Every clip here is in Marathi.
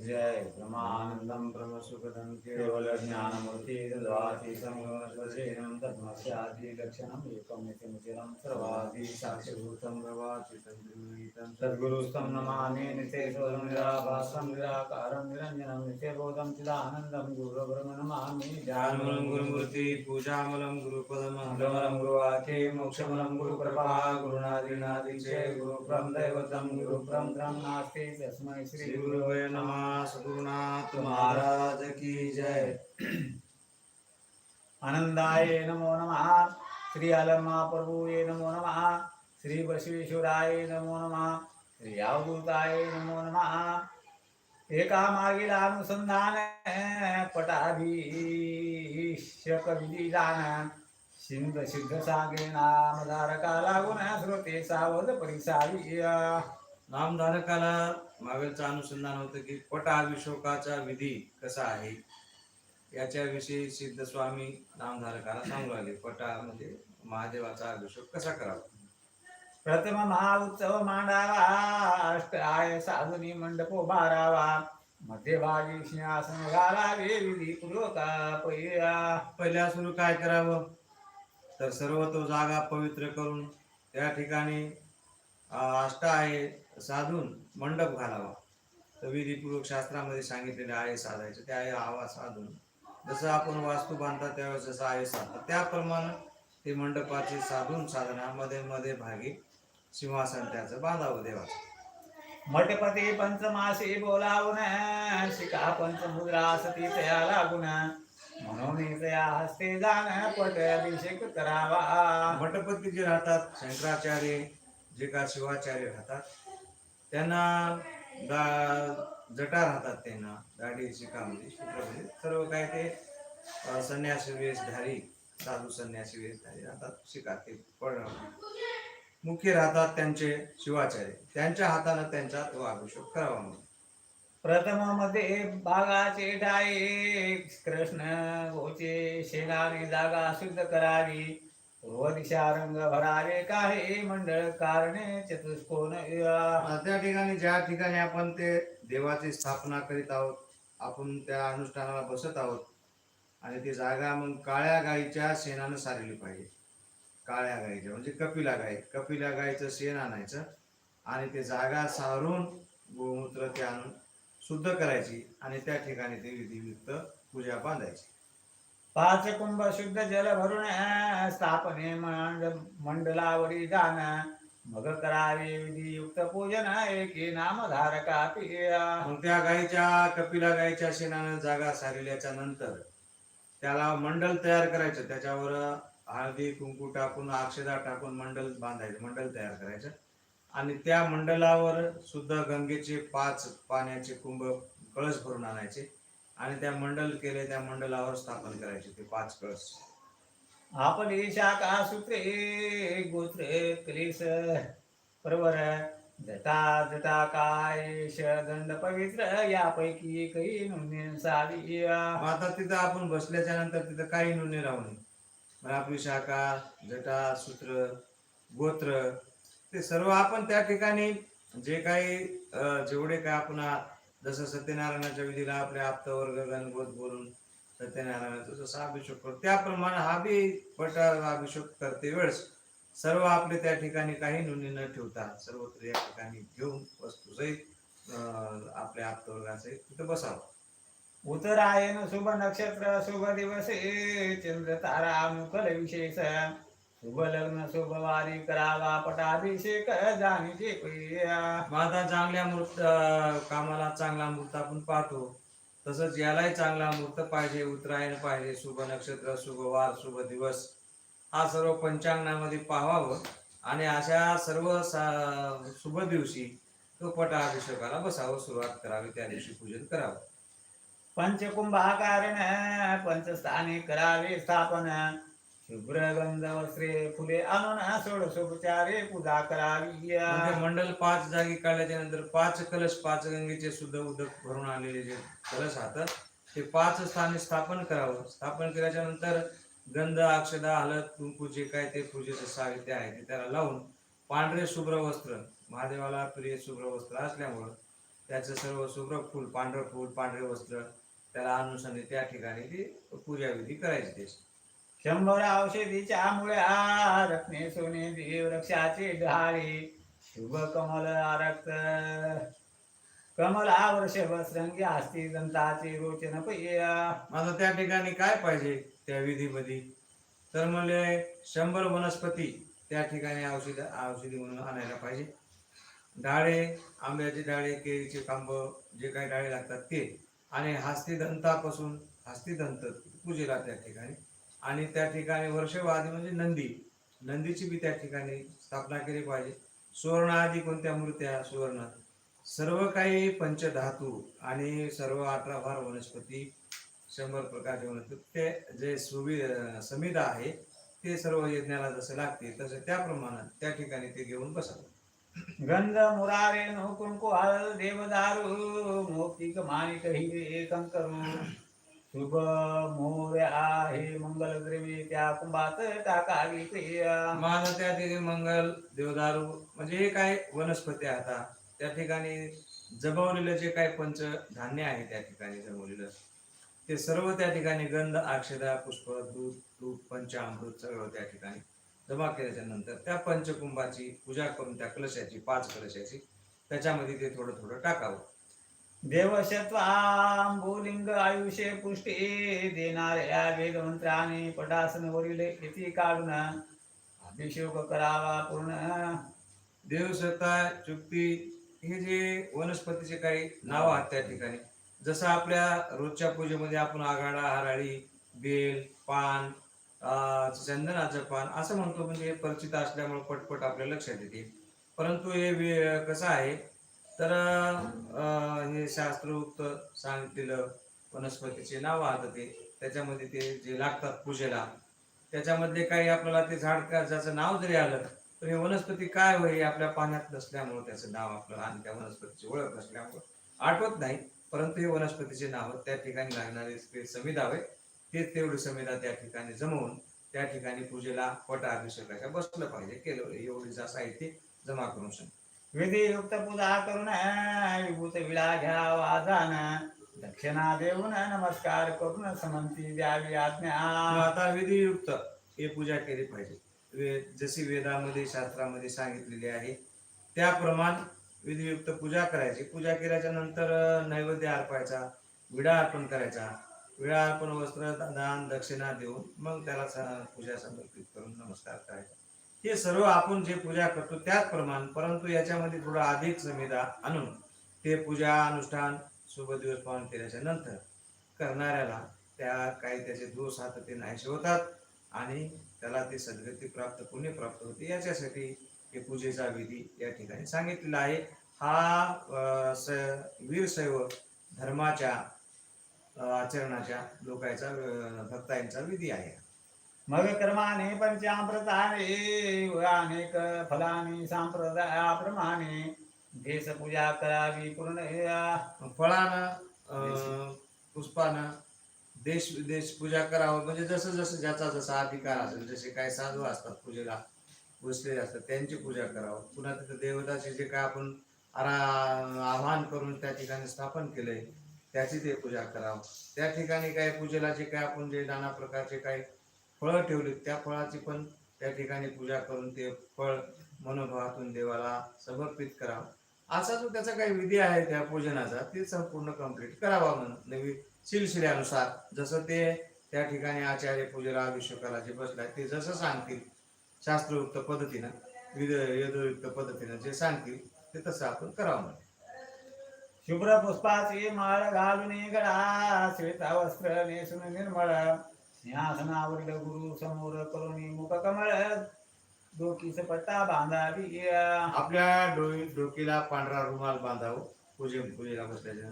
जय ब्रह्मानन्दं ब्रह्मसुखदं केवल ज्ञानमूर्ति तद्वातीतं गुणस्वशेनं तद्मस्यादिलक्षणम् एकमितिमुचिरं सर्वादि साक्षिभूतं प्रभाचितं द्रुहितं सद्गुरुस्तं नमामि नित्येश्वरं निराभासं निराकारं निरञ्जनं नित्यबोधं चिदानन्दं गुरुब्रह्म नमामि ध्यानमूलं गुरुमूर्ती पूजामूलं गुरुपदमं मंगलमलं गुरुवाक्ये मोक्षमलं गुरुकृपा गुरुनादीनादिचे गुरुप्रं दैवतं गुरुप्रं त्रं नास्ति तस्मै श्री श्री गुरुवे नमः सद्गुरुनाथ महाराज की जय। आनंदाय नमो नमः। श्री अलमाप्रभुये नमो नमः। श्री बसवेश्वराय नमो नमः। श्री अवधूताय नमो नमः। एका मागील अनुसंधान पटाधीशक विधिदान सिंध सिद्ध सागे नामधारका लागून श्रोते सावध परिसावी नामधारकाला मागचं अनुसंधान होतं की पट अभिषेकाचा विधी कसा आहे? याच्याविषयी सिद्ध स्वामी नामधारकाला सांगू लागले. पटा म्हणजे महादेवाचा अभिषेक कसा करावा? प्रथम महाउत्सव मांडावा अष्ट आय साधुनी मंडप उभारावा. मध्यभागी सिंहासन घालावे विधी पूर्वका पहिल्या सुरू काय करावं? तर सर्व तो जागा पवित्र करून त्या ठिकाणी अष्ट आहे साधून मंडप घालावा. तर विधीपूर्वक शास्त्रामध्ये सांगितलेले आहे साधायचं. त्या आहे आवा साधून. जसं आपण वास्तू बांधतात त्यावेळेस जसं आहे साधतात त्याप्रमाणे ते मंडपाचे साधून साधना मध्ये मध्ये भागी सिंहासन त्याचं बांधावं देवाचं. मठपती पंचमासी बोलावून शिका पंचमुद्रा सती तया लागून म्हणून तया हस्ते जाण पट अभिषेक करावा. मठपती जे राहतात शंकराचार्य जे का शिवाचार्य राहतात त्यांना दा जटा राहतात त्यांना दाढी शिकामध्ये शुक्रमध्ये सर्व काय ते संन्यासी वेशधारी साधू संन्यासी वेशधारी राहतात शिका ते पण मुख्य राहतात त्यांचे शिवाचार्य. त्यांच्या हाताने त्यांचा तो अभिषेक करावा म्हणून. प्रथमामध्ये बागाचे डाये कृष्ण गोचे शेणारी जागा शुद्ध करावी. पूर्व दिशा रंग भरावे काही मंडळ कारणे चतुष्कोन त्या ठिकाणी ज्या ठिकाणी आपण ते देवाची स्थापना करीत आहोत आपण त्या अनुष्ठानाला बसत आहोत आणि ती जागा मग काळ्या गाईच्या शेणानं सारली पाहिजे. काळ्या गाईच्या म्हणजे कपिला गाई. कपिला गाईचं शेण आणायचं आणि ते जागा सारून गोमूत्र ते आणून शुद्ध करायची आणि त्या ठिकाणी ते विधियुक्त पूजा बांधायची. पाच कुंभ शुद्ध जल भरून स्थापने मंडलावरी दान मग करावे विधियुक्त पूजन एकी नामधारका मग त्या गाईच्या कपिला गाईच्या शेणानं जागा सारिल्याच्या नंतर त्याला मंडल तयार करायचं. त्याच्यावर हळदी कुंकू टाकून अक्षदा टाकून मंडल बांधायचं मंडल तयार करायचं. आणि त्या मंडलावर सुद्धा गंगेचे पाच पाण्याचे कुंभ कळस भरून आणायचे. आणि त्या मंडल केले त्या मंडलावर स्थापन करायचे ते पाच कळस. आपली शाखा सूत्रे गोत्र क्लेश प्रवर जटा जटा कायश दंड पवित्र यापैकी एकही नोंदणी सावी आता तिथं आपण बसल्याच्या नंतर तिथं काही नोंदणी राहू नये. आपली शाखा जटा सूत्र गोत्र ते सर्व आपण त्या ठिकाणी जे काही जेवढे काय आपण जसं सत्यनारायणाच्या विधीला आपल्या आप्तवर्ग गणगोत बोलून सत्यनारायणाचा जसा अभिषेक करतो त्याप्रमाणे हा बी पटाला अभिषेक करते वेळेस. सर्व आपले त्या ठिकाणी काही नोंदी न ठेवता सर्वत्र या ठिकाणी घेऊन वस्तूसहित आपल्या आप्तवर्गासहित तिथं बसावं. उतरायन शुभ नक्षत्र शुभ दिवस चंद्र तारा मुकल विशेष. शुभ लग्न शुभ वारी करावा पटाभिषेक जाणीचे प्रिया चांगल्या मूर्त कामाला चांगला मूर्त आपण पाहतो. तसंच यालाही चांगला मूर्त पाहिजे उत्तरायण पाहिजे शुभ नक्षत्र शुभ वार शुभ दिवस. हा सर्व पंचांगणामध्ये पाहावं आणि अशा सर्व शुभ दिवशी तो पटाभिषेकाला बसावं सुरुवात करावी त्या दिवशी पूजन करावं. पंचकुंभाकारण पंचस्थाने करावे स्थापन. शुभ्र गंध वस्त्रे फुले आणून षोडशोपचारे पूजा करावी म्हणजे मंडल पाच जागी काढल्याच्या नंतर पाच कलश पाच गंगेचे सुद्धा उदक भरून आलेले जे कलश राहतात ते पाच स्थानी स्थापन करावं. स्थापन केल्याच्यानंतर गंध अक्षदा हळद कुंकू जे काय ते पूजेचं साहित्य आहे ते त्याला लावून पांढरे शुभ्र वस्त्र महादेवाला प्रिय शुभ्र वस्त्र असल्यामुळं त्याचं सर्व शुभ्र फूल पांढरं फूल पांढरे वस्त्र त्याला अनुषंगाने त्या ठिकाणी ती पूजाविधी करायची त्याची. शंभर औषधीच्या आ रत्ने सोने देव वृक्षाचे ढाळे. शुभ कमल रक्त कमला वर्षभ श्रंगी असती दंताचे रोचन पय्या. माझं त्या ठिकाणी काय पाहिजे त्या विधीमध्ये? तर म्हणले शंभर वनस्पती त्या ठिकाणी औषध औषधी म्हणून आणायला पाहिजे. डाळे आंब्याचे डाळे केळीचे कांब जे काही डाळे लागतात ते. आणि हस्तिदंतापासून हस्तिदंत पूजेला त्या ठिकाणी. आणि त्या ठिकाणी वर्षवादी म्हणजे नंदी. नंदीची बी त्या ठिकाणी स्थापना केली पाहिजे. सुवर्ण आदी कोणत्या मूर्त्या सुवर्ण सर्व काही पंचधातू आणि सर्व अठराभार वनस्पती शंभर प्रकारचे वनस्पती. ते जे सुवि समिधा आहे ते सर्व यज्ञाला जसे लागते तसे त्या प्रमाणात त्या ठिकाणी ते घेऊन बसावं गंध मुरारे नो कुंकू हळद देवदारू मोक्तिक मानिक हिरे कंकरू शुभ मोर आहे मंगल द्रव्ये त्या कुंभात टाकावी प्रिया. माझं त्या ठिकाणी मंगल देवदारू म्हणजे हे काय वनस्पती आता. त्या ठिकाणी जमवलेलं जे काय पंच धान्य आहे त्या ठिकाणी जमवलेलं ते सर्व त्या ठिकाणी गंध अक्षदा पुष्प दूध तूप पंचामृत सगळं त्या ठिकाणी जमा केल्याच्यानंतर त्या पंचकुंभाची पूजा करून त्या कलशाची पाच कलशाची त्याच्यामध्ये ते थोडं थोडं टाकावं. देवशत्वांबुलिंग आयुष्य पुष्टी देणाऱ्या वेदमंत्राने पटासनवरील येथे काढून अभिषेक करावा पूर्ण. देवसत्ता चुक्ती हे जे वनस्पतीचे काही नाव आहेत त्या ठिकाणी जसं आपल्या रोजच्या पूजेमध्ये आपण आघाडा हराळी बेल पान चंदनाचं पान असं म्हणतो म्हणजे परिचित असल्यामुळे पटपट आपल्या लक्षात येते. परंतु हे कसं आहे तर अं, हे शास्त्रोक्त सांगितलेलं वनस्पतीचे नाव आहेत ते त्याच्यामध्ये ते जे लागतात पूजेला त्याच्यामध्ये काही आपल्याला ते झाड का ज्याचं नाव जरी आलं तर हे वनस्पती काय होय हे आपल्या पाण्यात नसल्यामुळं त्याचं नाव आपलं आणि त्या वनस्पतीची ओळख नसल्यामुळं आठवत नाही. परंतु हे वनस्पतीचे नाव त्या ठिकाणी लागणारे ते समिधा होय तेच तेवढी समिधा त्या ठिकाणी जमवून त्या ठिकाणी पूजेला पट अभिषेकाच्या बसलं पाहिजे केलं एवढी साहित्य जमा करून शकतो. विधियुक्त पूजा करून विभूत विळा घ्या जाण दक्षिणा देऊन नमस्कार करून समंती द्यावी आज्ञा। आता विधियुक्त हे पूजा केली पाहिजे. वे- जशी वेदामध्ये शास्त्रामध्ये सांगितलेली आहे त्याप्रमाणे विधियुक्त पूजा करायची. पूजा केल्याच्यानंतर नैवेद्य अर्पायचा विडा अर्पण करायचा. विडा अर्पण वस्त्र दान दक्षिणा देऊन मग त्याला पूजा समर्पित करून नमस्कार करायचा. हे सर्व आपण जे पूजा करतो त्याचप्रमाणे परंतु याच्यामध्ये थोडा अधिक संविधा आणून ते पूजा अनुष्ठान शुभ दिवस पावन केल्याच्यानंतर करणाऱ्याला त्या काही त्याचे दोष हात ते नाहीसे होतात आणि त्याला ते सद्गती प्राप्त पुण्य प्राप्त होते. याच्यासाठी हे पूजेचा विधी या ठिकाणी सांगितलेला आहे. हा स वीरशैव धर्माच्या आचरणाच्या लोकांचा भक्तांचा विधी आहे. मग कर्माने पंचामृताने अनेक फलानी संप्रदायाप्रमाणे देश पूजा करावी पूर्ण फळानं पुष्पानं देश विदेश पूजा करावं. म्हणजे जसं जसं ज्याचा जसा अधिकार असेल जसे काही साधू असतात पूजेला बसलेले असतात त्यांची पूजा करावं. पुन्हा तिथं देवताचे जे काय आपण आरा- आवाहन करून त्या ठिकाणी स्थापन केलंय त्याची ते पूजा करावं. त्या ठिकाणी काही पूजेला जे काय आपण जे नाना प्रकारचे काही फळं ठेवली त्या फळाची पण त्या ठिकाणी पूजा करून ते फळ मनोभावातून देवाला समर्पित करावं. असा जो त्याचा काही विधी आहे त्या पूजनाचा ते संपूर्ण कंप्लीट करावा म्हणून. नवी सिलसिल्यानुसार जसं ते त्या ठिकाणी आचार्य पूजेला अभिषेकाला जे बसलाय ते जसं सांगतील शास्त्रयुक्त पद्धतीनं विध वेदयुक्त पद्धतीनं जे सांगतील ते तसं आपण करावं म्हणून. शुभ्र पुष्पाची माळ घालून गडा श्वेता वस्त्र नेसून निर्मळ. सिंहासनावरील गुरु समोर करून मुख कमळ डोकीस पट्टा बांधावी आपल्या डोळी डोकीला पांढरा रुमाल बांधावं पूजे पूजेला बसल्याच्या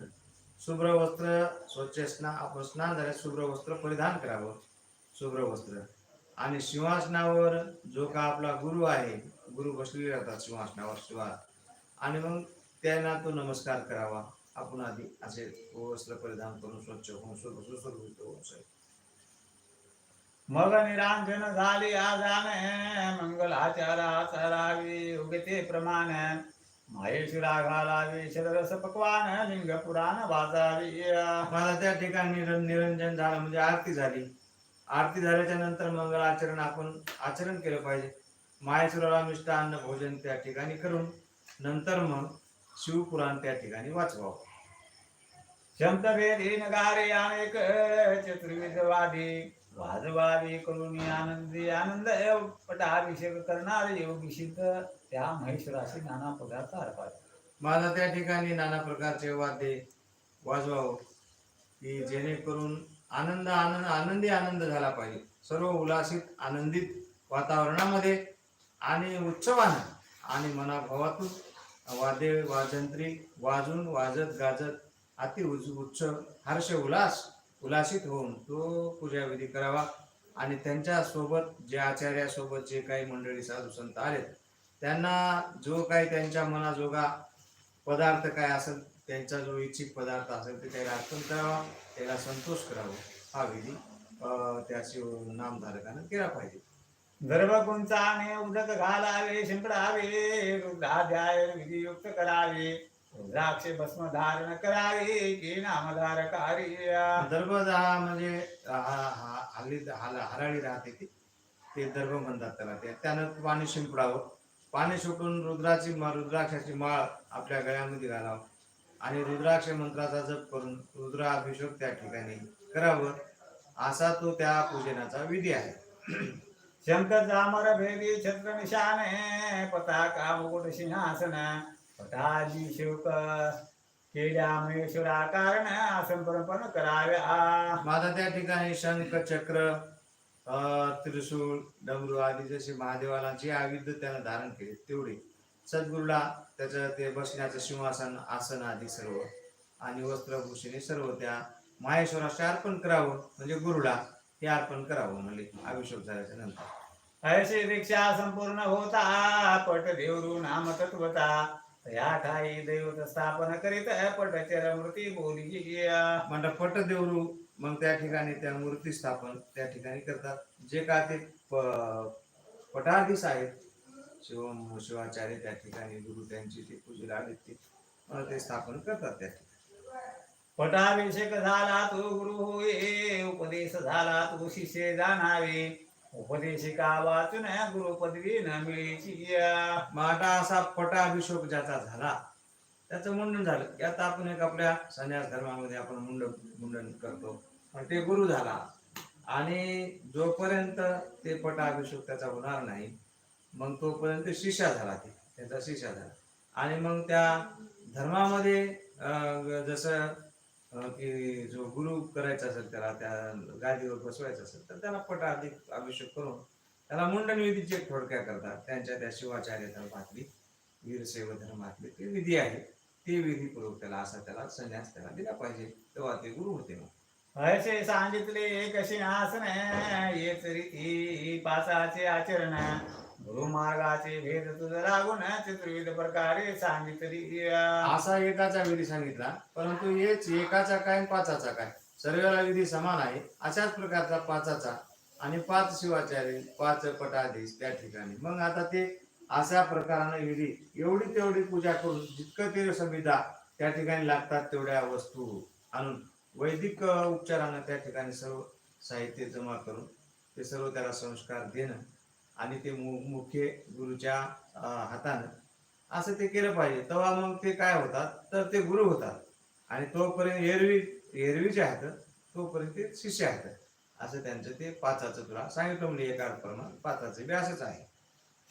शुभ्र वस्त्र स्वच्छ स्ना आपण स्नान झाल्यास शुभ्र वस्त्र परिधान करावं. शुभ्र वस्त्र. आणि सिंहासनावर जो का आपला गुरु आहे गुरु बसलेले राहतात सिंहासनावर शिवा आणि मग त्यांना तो नमस्कार करावा. आपण आधी असे वस्त्र परिधान करून स्वच्छ होऊन सुरू सुशोभित होऊन मग निरांजन झाली आजान मंगल आचारा चरावी उगते प्रमाण. माहेश्वरा घालावे शररस पक्वान लिंग पुराण वाचावी मला त्या ठिकाणी निरंजन झालं म्हणजे आरती झाली. आरती झाल्याच्यानंतर मंगल आचरण आपण आचरण केलं पाहिजे. माहेश्वराला मिष्टान्न भोजन त्या ठिकाणी करून नंतर मग शिवपुराण त्या ठिकाणी वाचवावं. शंत वेदी नगारे अनेक चतुर्विध वादी वाजवावे करून आनंदी आनंद पटाभिषेक करणारे योगी सिद्ध. त्या महेश्वराशी नाना पदार्थ अर्पावे माझा त्या ठिकाणी नाना प्रकारचे वाद्य वाजवावं. की जेणेकरून आनंद आनंद आनंदी आनंद झाला पाहिजे. सर्व उल्हासित आनंदित वातावरणामध्ये आणि उत्सवानं आणि मनाभावातून वाद्य वाजंत्री वाजून वाजत गाजत अति उच्च उच्च हर्ष उल्हास उल्हासित होऊन तो पूजाविधी करावा आणि त्यांच्यासोबत जे आचार्यासोबत जे काही मंडळी साधू संत आलेत त्यांना जो काही त्यांच्या मनाजोगा पदार्थ काय असेल त्यांचा जो इच्छित पदार्थ असेल ते त्याला अर्पण करावा त्याला संतोष करावा. हा विधी अं, नामधारकानं केला पाहिजे. गर्भकुंचाने उदक घालावे शिंपडावे विधी विधियुक्त करावे. रुद्राक्ष भस्म धारण करावे की नामधारकारी दर्भ हा म्हणजे हल्ली हल- हराळी राहते ती. ते दर्भ म्हणतात त्याला. ते त्यानं पाणी शिंपडावं. पाणी सुटून रुद्राची रुद्राक्षाची माळ आपल्या गळ्यामध्ये घालावं. आणि रुद्राक्ष मंत्राचा जप करून रुद्राभिषेक त्या ठिकाणी करावं. असा तो त्या पूजनाचा विधी आहे. शंकर जामर भेदी छत्र निशाने पताका मुकुट सिंहासन पटाजी शिवक केल्या महेश्वरा कारण असंपर्पण कराव्या. माझा त्या ठिकाणी शंख चक्र त्रिशूळ डमरू आदी जसे महादेवाला जे आयुध त्यानं धारण केले तेवढे. सद्गुरूला त्याचं ते बसण्याचं सिंहासन आसन आदी सर्व आणि वस्त्रभूषणे सर्व त्या माहेश्वराशी अर्पण करावं म्हणजे गुरुला हे अर्पण करावं म्हणजे अभिषेक झाल्याच्यानंतर. ऐशी दीक्षा संपूर्ण होता पट देवरू नाम तत्वता या ठाई दैवत स्थापन करीत पटचर मूर्ती बोली म्हणतात पट देवरू मग त्या ठिकाणी त्या मूर्ती स्थापन त्या ठिकाणी करतात. जे का ते पटाधीश आहेत शिव शिवाचार्य त्या ठिकाणी गुरु त्यांची ते पूजेला आले ते स्थापन करतात त्या ठिकाणी. पटाभिषेक झाला तो गुरु होये उपदेश झाला तो शिष्य जाणावे. उपदेशिका वाचून गुरु पदवी न मिळेची माटा असा असा पटाभिषेक ज्याचा झाला त्याचं मुंडन झालं. की आता आपण एक आपल्या संन्यास धर्मामध्ये आपण मुंड मुंडन करतो. पण ते गुरु झाला. आणि जोपर्यंत ते पटाभिषेक त्याचा होणार नाही मग तोपर्यंत शिष्या झाला ते त्याचा शिष्या झाला. आणि मग त्या धर्मामध्ये अं, जसं की जो गुरु करायचा असेल त्याला त्या गादीवर बसवायचं असेल तर त्याला पटा अधिक अभिषेक करून त्याला मुंडन विधीची एक थोडक्या करतात त्यांच्या त्या शिवाचार्य धर्मातली वीरसेव धर्मातली ती विधी आहे. ती विधीपूर्वक त्याला असा त्याला संन्यास त्याला दिला पाहिजे तेव्हा ते गुरु होते मग. असे सांगितले कशी आसन येच रीती पासाचे आचरण. गुरु मार्गाचे भेद तुझ लागून चतुर्विध प्रकारे सांगितली असा एकाचा विधी सांगितला परंतु हेच एकाचा काय पाचाचा काय? सर्वाला विधी समान आहे अशाच प्रकारचा पाचाचा आणि पाच शिवाचार्य पाच पटाधीश त्या ठिकाणी. मग आता ते अशा प्रकाराने विधी एवढी तेवढी पूजा करून जितकं ते संविधा त्या ठिकाणी लागतात तेवढ्या वस्तू आणून वैदिक उपचारांना उपचारानं त्या ठिकाणी सर्व साहित्य जमा करून ते सर्व त्याला संस्कार देणं आणि ते मु- मुख्य गुरुच्या हातानं असं ते केलं पाहिजे. तेव्हा मग ते काय होतात? तर ते गुरु होतात. आणि तोपर्यंत एरवी एरवी जे आहेत तोपर्यंत ते शिष्य आहेत असं त्यांचं ते पाचाचं तुला सांगितलं म्हणजे एका प्रमाण पाचाचं बी असंच आहे.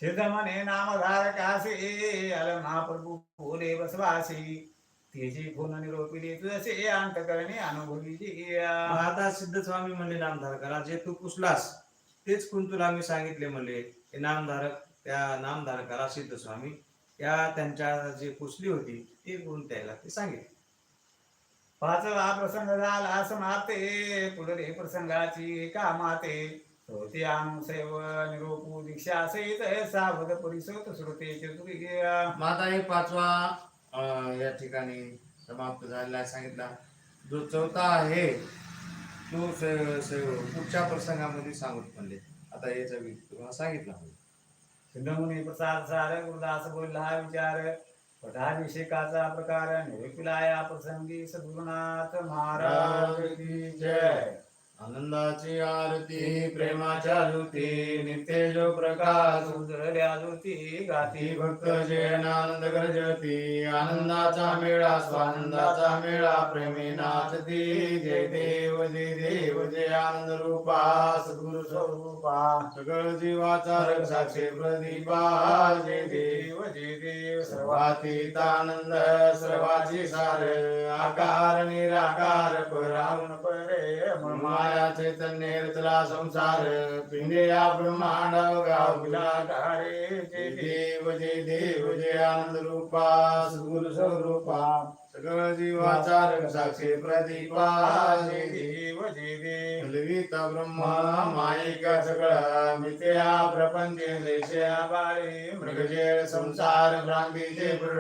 सिद्ध म्हणे नामधारकासे अल महाप्रभू बोले बसवासी. तेजी गुण निरोपिली तुझसे अंतकरणे अनुभवी आता सिद्ध स्वामी म्हणले नामधारकाला जे तू पुसलास तेच गुण तुला मी सांगितले म्हणले. ते नामधारक त्या नामधारकाला सिद्ध स्वामी त्या त्यांच्या जे पुसली होती ते गुण त्याला ते सांगितले. पाचवा प्रसंग झाला समाप्ते पुढे प्रसंगाची कामाते निरोपू दीक्षा सहित सावध परिसोत श्रोते आता हे पाचवा या ठिकाणी समाप्त झालेला सांगितला. जो चौथा आहे तो पुढच्या प्रसंगामध्ये सांगत म्हणले आता याचा तुम्हाला सांगितला. सिद्धमुनी प्रसाद सार गुरुदास बोलला हा विचार. पटाभिषेकाचा प्रकार निर्विपुलाया प्रसंगी सद्गुरुनाथ महाराज की जय. आनंदाची आरती प्रेमाच्या ज्योती नित्य जो प्रकाश उजळल्या ज्योती गाती भक्त जयन आनंद गरजती. आनंदाचा मेळा स्वानंदाचा मेळा प्रेमी नाचती जय देव जय देव जय आनंद रूपा सद्गुरु स्वरूपा. सगळ जीवाचा रंग साक्षी प्रदीपा जय देव जय देव सर्वातीत आनंद सर्वाची सार. आकार निराकार परावण परे माया चैतन्य रचला संसार पिंडिया ब्रह्मांड गाव मुलाधारे जय जय देव देव जय देव जय आनंद रूपा सद्गुरु स्वरूपा सर्वजीवाचारसाक्षे प्रदीपाजे देव जीवे हलविता ब्रह्मा मायिका सगळा मिथ्या प्रपंच देशया बाळे मृगजेळ संसार भ्रांतीचे पुर।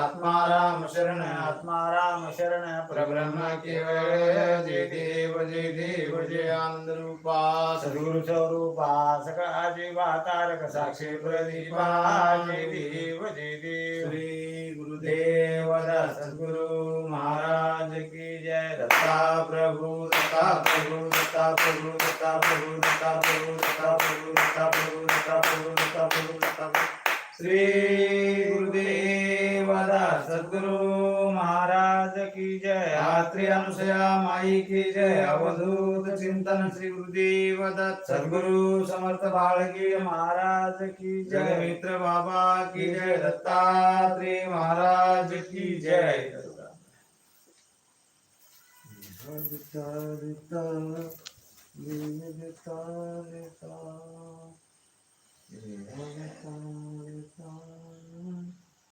आत्मा राम शरण आत्मा राम शरण परब्रह्म केवळ। जे देव जे देव जे आंधरूपा सरूर स्वरूपा सगळा जीवातारक साक्षे प्रदीपा। जे देव जे देव। गुरुदेव सद्गुरु गुरु महाराज की जय। दत्ता प्रभु दत्ता प्रभु दत्ता प्रभु दत्ता प्रभु दत्ता प्रभु दत्ता प्रभु दत्ता प्रभु दत्ता प्रभु दत्ता प्रभु दत्ता श्री गुरुदेव सद्गुरु। की जय आत्री अनुसया माई की जय अवधूत चिंतन श्री गुरुदेव दत्त सद्गुरु समर्थ बाळगी महाराज की जय मित्र बाबा की जय दत्तात्रेय महाराज की जय